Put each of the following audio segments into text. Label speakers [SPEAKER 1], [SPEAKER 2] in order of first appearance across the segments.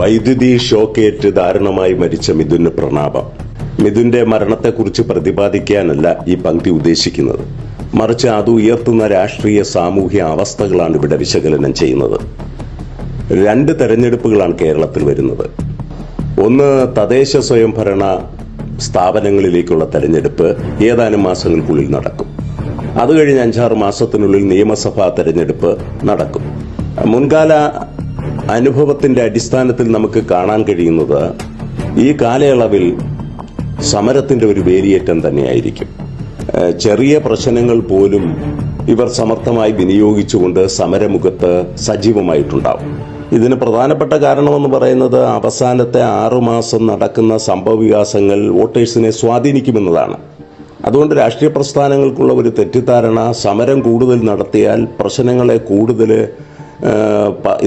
[SPEAKER 1] വൈദ്യുതി ഷോക്കേറ്റ് ദാരുണമായി മരിച്ച മിഥുന് പ്രണാപം മിഥുന്റെ മരണത്തെക്കുറിച്ച് പ്രതിപാദിക്കാനല്ല ഈ പങ്ക്തി ഉദ്ദേശിക്കുന്നത് മറിച്ച് അത് ഉയർത്തുന്ന രാഷ്ട്രീയ സാമൂഹ്യ അവസ്ഥകളാണ് ഇവിടെ വിശകലനം ചെയ്യുന്നത് രണ്ട് തെരഞ്ഞെടുപ്പുകളാണ് കേരളത്തിൽ വരുന്നത് ഒന്ന് തദ്ദേശ സ്വയംഭരണ സ്ഥാപനങ്ങളിലേക്കുള്ള തെരഞ്ഞെടുപ്പ് ഏതാനും മാസങ്ങൾക്കുള്ളിൽ നടക്കും അത് കഴിഞ്ഞ് അഞ്ചാറ് മാസത്തിനുള്ളിൽ നിയമസഭാ തെരഞ്ഞെടുപ്പ് നടക്കും മുൻകാല അനുഭവത്തിന്റെ അടിസ്ഥാനത്തിൽ നമുക്ക് കാണാൻ കഴിയുന്നത് ഈ കാലയളവിൽ സമരത്തിന്റെ ഒരു വേലിയേറ്റം തന്നെയായിരിക്കും ചെറിയ പ്രശ്നങ്ങൾ പോലും ഇവർ സമർത്ഥമായി വിനിയോഗിച്ചുകൊണ്ട് സമരമുഖത്ത് സജീവമായിട്ടുണ്ടാവും ഇതിന് പ്രധാനപ്പെട്ട കാരണമെന്ന് പറയുന്നത് അവസാനത്തെ ആറുമാസം നടക്കുന്ന സംഭവവികാസങ്ങൾ വോട്ടേഴ്സിനെ സ്വാധീനിക്കുമെന്നതാണ് അതുകൊണ്ട് രാഷ്ട്രീയ പ്രസ്ഥാനങ്ങൾക്കുള്ള ഒരു തെറ്റിദ്ധാരണ സമരം കൂടുതൽ നടത്തിയാൽ പ്രശ്നങ്ങളെ കൂടുതൽ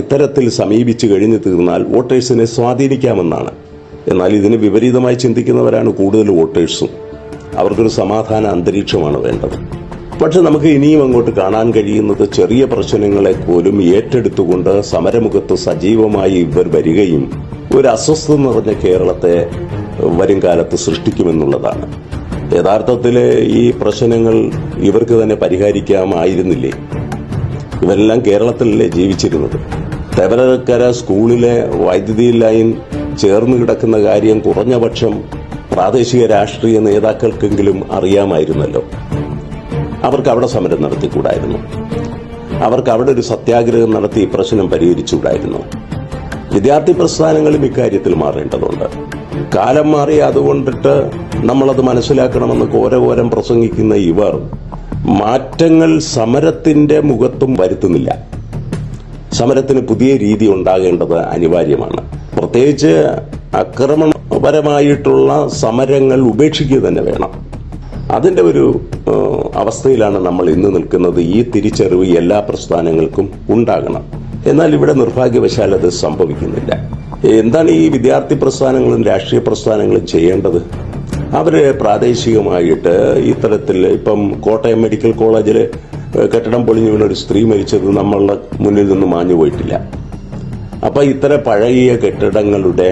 [SPEAKER 1] ഇത്തരത്തിൽ സമീപിച്ചു കഴിഞ്ഞു തീർന്നാൽ വോട്ടേഴ്സിനെ സ്വാധീനിക്കാമെന്നാണ് എന്നാൽ ഇതിന് വിപരീതമായി ചിന്തിക്കുന്നവരാണ് കൂടുതൽ വോട്ടേഴ്സും അവർക്കൊരു സമാധാന അന്തരീക്ഷമാണ് വേണ്ടത് പക്ഷെ നമുക്ക് ഇനിയും അങ്ങോട്ട് കാണാൻ കഴിയുന്നത് ചെറിയ പ്രശ്നങ്ങളെ പോലും ഏറ്റെടുത്തുകൊണ്ട് സമരമുഖത്ത് സജീവമായി ഇവർ വരികയും ഒരു അസ്വസ്ഥത നിറഞ്ഞ കേരളത്തെ വരും കാലത്ത് സൃഷ്ടിക്കുമെന്നുള്ളതാണ് യഥാർത്ഥത്തിൽ ഈ പ്രശ്നങ്ങൾ ഇവർക്ക് തന്നെ പരിഹരിക്കാമായിരുന്നില്ലേ ഇവരെല്ലാം കേരളത്തിലല്ലേ ജീവിച്ചിരുന്നത് തേവനക്കര സ്കൂളിലെ വൈദ്യുതി ലൈൻ ചേർന്ന് കിടക്കുന്ന കാര്യം കുറഞ്ഞ പക്ഷം പ്രാദേശിക രാഷ്ട്രീയ നേതാക്കൾക്കെങ്കിലും അറിയാമായിരുന്നല്ലോ അവർക്ക് അവിടെ സമരം നടത്തിക്കൂടായിരുന്നു അവർക്ക് അവിടെ ഒരു സത്യാഗ്രഹം നടത്തി ഈ പ്രശ്നം പരിഹരിച്ചുകൂടായിരുന്നു വിദ്യാർത്ഥി പ്രസ്ഥാനങ്ങളും ഇക്കാര്യത്തിൽ മാറേണ്ടതുണ്ട് കാലം മാറി അതുകൊണ്ടിട്ട് നമ്മളത് മനസ്സിലാക്കണമെന്ന് കോരകോരം പ്രസംഗിക്കുന്ന ഇവർ മാറ്റങ്ങൾ സമരത്തിൻ്റെ മുഖത്തും വരുത്തുന്നില്ല സമരത്തിന് പുതിയ രീതി ഉണ്ടാകേണ്ടത് അനിവാര്യമാണ് പ്രത്യേകിച്ച് ആക്രമണപരമായിട്ടുള്ള സമരങ്ങൾ ഉപേക്ഷിക്കുക തന്നെ വേണം അതിൻ്റെ ഒരു അവസ്ഥയിലാണ് നമ്മൾ ഇന്ന് നിൽക്കുന്നത് ഈ തിരിച്ചറിവ് എല്ലാ പ്രസ്ഥാനങ്ങൾക്കും ഉണ്ടാകണം എന്നാൽ ഇവിടെ നിർഭാഗ്യവശാൽ അത് സംഭവിക്കുന്നില്ല എന്താണ് ഈ വിദ്യാർത്ഥി പ്രസ്ഥാനങ്ങളും രാഷ്ട്രീയ പ്രസ്ഥാനങ്ങളും ചെയ്യേണ്ടത് അവർ പ്രാദേശികമായിട്ട് ഇത്തരത്തിൽ ഇപ്പം കോട്ടയം മെഡിക്കൽ കോളേജിൽ കെട്ടിടം പൊളിഞ്ഞു വീണ ഒരു സ്ത്രീ മരിച്ചത് നമ്മളുടെ മുന്നിൽ നിന്ന് മാഞ്ഞു പോയിട്ടില്ല അപ്പൊ ഇത്തരം പഴകിയ കെട്ടിടങ്ങളുടെ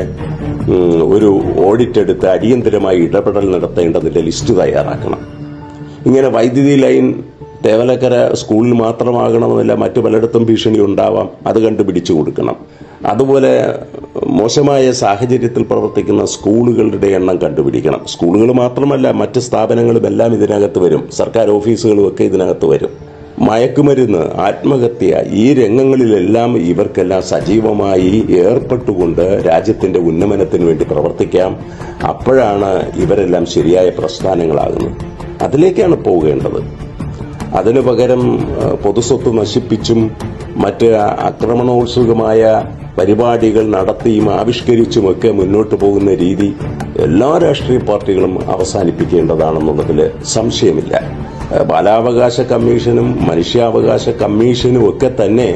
[SPEAKER 1] ഒരു ഓഡിറ്റ് എടുത്ത് അടിയന്തരമായി ഇടപെടൽ നടത്തേണ്ടതിന്റെ ലിസ്റ്റ് തയ്യാറാക്കണം ഇങ്ങനെ വൈദ്യുതി ലൈൻ തേവലക്കര സ്കൂളിൽ മാത്രമാകണമെന്നില്ല മറ്റു പലയിടത്തും ഭീഷണി ഉണ്ടാവാം അത് കണ്ട് പിടിച്ചു കൊടുക്കണം അതുപോലെ മോശമായ സാഹചര്യത്തിൽ പ്രവർത്തിക്കുന്ന സ്കൂളുകളുടെ എണ്ണം കണ്ടുപിടിക്കണം സ്കൂളുകൾ മാത്രമല്ല മറ്റ് സ്ഥാപനങ്ങളും എല്ലാം ഇതിനകത്ത് വരും സർക്കാർ ഓഫീസുകളും ഒക്കെ ഇതിനകത്ത് വരും മയക്കുമരുന്ന് ആത്മഹത്യ ഈ രംഗങ്ങളിലെല്ലാം ഇവർക്കെല്ലാം സജീവമായി ഏർപ്പെട്ടുകൊണ്ട് രാജ്യത്തിൻ്റെ ഉന്നമനത്തിന് വേണ്ടി പ്രവർത്തിക്കാം അപ്പോഴാണ് ഇവരെല്ലാം ശരിയായ പ്രസ്ഥാനങ്ങളാകുന്നത് അതിലേക്കാണ് പോകേണ്ടത് അതിനു പകരം പൊതുസ്വത്ത് നശിപ്പിച്ചും മറ്റ് ആക്രമണോത്സുകമായ പരിപാടികൾ നടത്തിയും ആവിഷ്കരിച്ചുമൊക്കെ മുന്നോട്ട് പോകുന്ന രീതി എല്ലാ രാഷ്ട്രീയ പാർട്ടികളും അവസാനിപ്പിക്കേണ്ടതാണെന്നുള്ളതിൽ സംശയമില്ല ബാലാവകാശ കമ്മീഷനും മനുഷ്യാവകാശ കമ്മീഷനും ഒക്കെ തന്നെ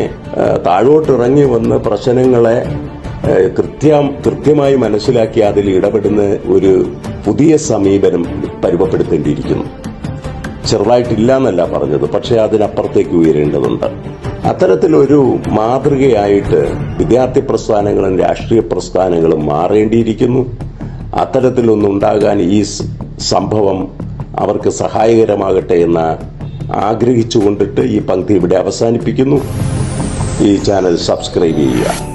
[SPEAKER 1] താഴോട്ടിറങ്ങി വന്ന് പ്രശ്നങ്ങളെ കൃത്യം കൃത്യമായി മനസ്സിലാക്കി അതിൽ ഇടപെടുന്ന ഒരു പുതിയ സമീപനം പരിമപ്പെടുത്തേണ്ടിയിരിക്കുന്നു ചെറുതായിട്ടില്ല എന്നല്ല പറഞ്ഞത് പക്ഷെ അതിനപ്പുറത്തേക്ക് ഉയരേണ്ടതുണ്ട് അത്തരത്തിലൊരു മാതൃകയായിട്ട് വിദ്യാർത്ഥി പ്രസ്ഥാനങ്ങളും രാഷ്ട്രീയ പ്രസ്ഥാനങ്ങളും മാറേണ്ടിയിരിക്കുന്നു അത്തരത്തിലൊന്നുണ്ടാകാൻ ഈ സംഭവം അവർക്ക് സഹായകരമാകട്ടെ എന്ന് ആഗ്രഹിച്ചുകൊണ്ടിട്ട് ഈ പങ്ക്തി ഇവിടെ അവസാനിപ്പിക്കുന്നു ഈ ചാനൽ സബ്സ്ക്രൈബ് ചെയ്യുക